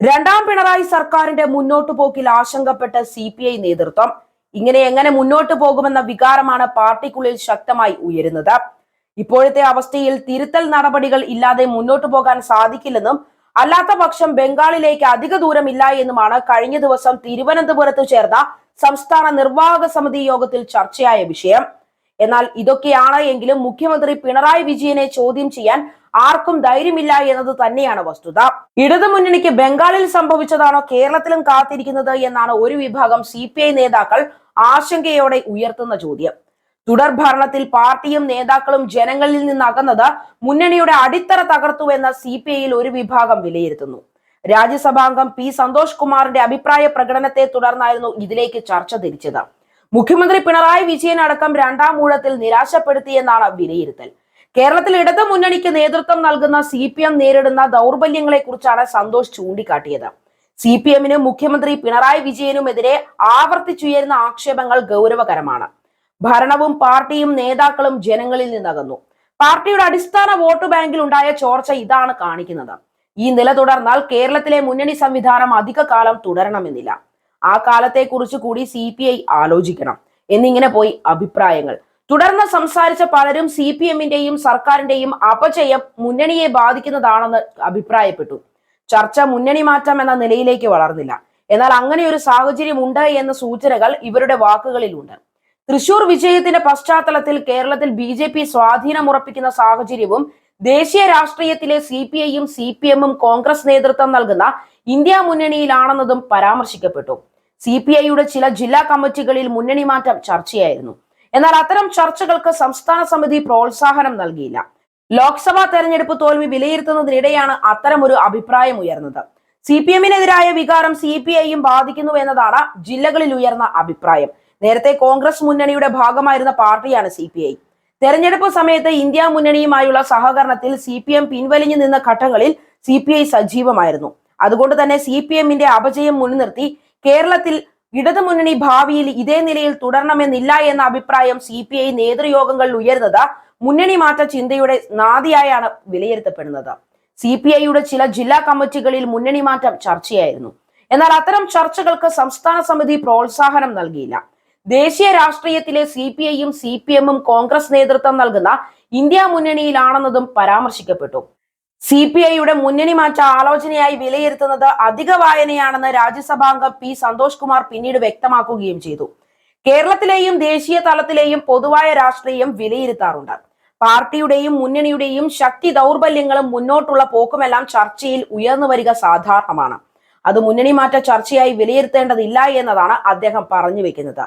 രണ്ടാം പിണറായി സർക്കാരിന്റെ മുന്നോട്ടു പോക്കിൽ ആശങ്കപ്പെട്ട സി പി ഐ നേതൃത്വം. ഇങ്ങനെ എങ്ങനെ മുന്നോട്ടു പോകുമെന്ന വികാരമാണ് പാർട്ടിക്കുള്ളിൽ ശക്തമായി ഉയരുന്നത്. ഇപ്പോഴത്തെ അവസ്ഥയിൽ തിരുത്തൽ നടപടികൾ ഇല്ലാതെ മുന്നോട്ടു പോകാൻ സാധിക്കില്ലെന്നും അല്ലാത്ത പക്ഷം ബംഗാളിലേക്ക് അധിക ദൂരമില്ല എന്നുമാണ് കഴിഞ്ഞ ദിവസം തിരുവനന്തപുരത്ത് ചേർന്ന സംസ്ഥാന നിർവാഹക സമിതി യോഗത്തിൽ ചർച്ചയായ വിഷയം. എന്നാൽ ഇതൊക്കെയാണ് എങ്കിലും മുഖ്യമന്ത്രി പിണറായി വിജയനെ ചോദ്യം ചെയ്യാൻ ആർക്കും ധൈര്യമില്ല എന്നത് തന്നെയാണ് വസ്തുത. ഇടതുമുന്നണിക്ക് ബംഗാളിൽ സംഭവിച്ചതാണോ കേരളത്തിലും കാത്തിരിക്കുന്നത് എന്നാണ് ഒരു വിഭാഗം സി നേതാക്കൾ ആശങ്കയോടെ ഉയർത്തുന്ന ചോദ്യം. തുടർ ഭരണത്തിൽ പാർട്ടിയും നേതാക്കളും ജനങ്ങളിൽ നിന്ന് അകന്നത് മുന്നണിയുടെ അടിത്തറ തകർത്തുവെന്ന് സി പി ഐയിൽ ഒരു വിഭാഗം വിലയിരുത്തുന്നു. രാജ്യസഭാംഗം പി സന്തോഷ് കുമാറിന്റെ അഭിപ്രായ പ്രകടനത്തെ തുടർന്നായിരുന്നു ഇതിലേക്ക് ചർച്ച തിരിച്ചത്. മുഖ്യമന്ത്രി പിണറായി വിജയൻ അടക്കം രണ്ടാം ഊഴത്തിൽ നിരാശപ്പെടുത്തിയെന്നാണ് വിലയിരുത്തൽ. കേരളത്തിൽ ഇടതു മുന്നണിക്ക് നേതൃത്വം നൽകുന്ന സി പി എം നേരിടുന്ന ദൗർബല്യങ്ങളെ കുറിച്ചാണ് സന്തോഷ് ചൂണ്ടിക്കാട്ടിയത്. സി പി എമ്മിനും മുഖ്യമന്ത്രി പിണറായി വിജയനുമെതിരെ ആവർത്തിച്ചുയരുന്ന ആക്ഷേപങ്ങൾ ഗൗരവകരമാണ്. ഭരണവും പാർട്ടിയും നേതാക്കളും ജനങ്ങളിൽ നിന്നകന്നു. പാർട്ടിയുടെ അടിസ്ഥാന വോട്ട് ബാങ്കിൽ ഉണ്ടായ ചോർച്ച ഇതാണ് കാണിക്കുന്നത്. ഈ നില തുടർന്നാൽ കേരളത്തിലെ മുന്നണി സംവിധാനം അധിക കാലം തുടരണമെന്നില്ല. ആ കാലത്തെക്കുറിച്ച് കൂടി സി പി ഐ ആലോചിക്കണം. എന്നിങ്ങനെ പോയി അഭിപ്രായങ്ങൾ. തുടർന്ന് സംസാരിച്ച പലരും സി പി എമ്മിന്റെയും സർക്കാരിന്റെയും അപചയം മുന്നണിയെ ബാധിക്കുന്നതാണെന്ന് അഭിപ്രായപ്പെട്ടു. ചർച്ച മുന്നണി മാറ്റം എന്ന നിലയിലേക്ക് വളർന്നില്ല. എന്നാൽ അങ്ങനെ ഒരു സാഹചര്യം ഉണ്ട് എന്ന സൂചനകൾ ഇവരുടെ വാക്കുകളിലുണ്ട്. തൃശൂർ വിജയത്തിന്റെ പശ്ചാത്തലത്തിൽ കേരളത്തിൽ ബി ജെ പി സ്വാധീനമുറപ്പിക്കുന്ന സാഹചര്യവും ദേശീയ രാഷ്ട്രീയത്തിലെ സി പി ഐയും സി പി എമ്മും കോൺഗ്രസ് നേതൃത്വം നൽകുന്ന ഇന്ത്യ മുന്നണിയിലാണെന്നതും പരാമർശിക്കപ്പെട്ടു. സി പി ഐയുടെ ചില ജില്ലാ കമ്മിറ്റികളിൽ മുന്നണി മാറ്റം ചർച്ചയായിരുന്നു. എന്നാൽ അത്തരം ചർച്ചകൾക്ക് സംസ്ഥാന സമിതി പ്രോത്സാഹനം നൽകിയില്ല. ലോക്സഭാ തെരഞ്ഞെടുപ്പ് തോൽവി വിലയിരുത്തുന്നതിനിടെയാണ് ഒരു അഭിപ്രായം ഉയർന്നത്. സി പി എമ്മിനെതിരായ വികാരം സി പി ഐയും ബാധിക്കുന്നു എന്നതാണ് ജില്ലകളിൽ ഉയർന്ന അഭിപ്രായം. നേരത്തെ കോൺഗ്രസ് മുന്നണിയുടെ ഭാഗമായിരുന്ന പാർട്ടിയാണ് സി പി ഐ തെരഞ്ഞെടുപ്പ് സമയത്ത് ഇന്ത്യ മുന്നണിയുമായുള്ള സഹകരണത്തിൽ സി പി എം പിൻവലിഞ്ഞു നിന്ന ഘട്ടങ്ങളിൽ സി പി ഐ സജീവമായിരുന്നു. അതുകൊണ്ട് തന്നെ സി പി എമ്മിന്റെ അപജയം മുൻനിർത്തി കേരളത്തിൽ ഇടതുമുന്നണി ഭാവിയിൽ ഇതേ നിലയിൽ തുടരണമെന്നില്ല എന്ന അഭിപ്രായം സി പി ഐ നേതൃയോഗങ്ങളിൽ ഉയരുന്നത് മുന്നണി മാറ്റ ചിന്തയുടെ നാദിയായാണ് വിലയിരുത്തപ്പെടുന്നത്. സി പി ഐയുടെ ചില ജില്ലാ കമ്മിറ്റികളിൽ മുന്നണി മാറ്റം ചർച്ചയായിരുന്നു. എന്നാൽ അത്തരം ചർച്ചകൾക്ക് സംസ്ഥാന സമിതി പ്രോത്സാഹനം നൽകിയില്ല. ദേശീയ രാഷ്ട്രീയത്തിലെ സി പി ഐയും സി പി എമ്മും കോൺഗ്രസ് നേതൃത്വം നൽകുന്ന ഇന്ത്യ മുന്നണിയിലാണെന്നതും പരാമർശിക്കപ്പെട്ടു. സി പി ഐയുടെ മുന്നണി മാറ്റ ആലോചനയായി വിലയിരുത്തുന്നത് അധിക വായനയാണെന്ന് രാജ്യസഭാംഗം പി സന്തോഷ് കുമാർ പിന്നീട് വ്യക്തമാക്കുകയും ചെയ്തു. കേരളത്തിലെയും ദേശീയ തലത്തിലെയും പൊതുവായ രാഷ്ട്രീയം വിലയിരുത്താറുണ്ട്. പാർട്ടിയുടെയും മുന്നണിയുടെയും ശക്തി ദൗർബല്യങ്ങളും മുന്നോട്ടുള്ള പോക്കുമെല്ലാം ചർച്ചയിൽ ഉയർന്നു വരിക സാധാരണമാണ്. അത് മുന്നണി മാറ്റ ചർച്ചയായി വിലയിരുത്തേണ്ടതില്ല എന്നതാണ് അദ്ദേഹം പറഞ്ഞു വെക്കുന്നത്.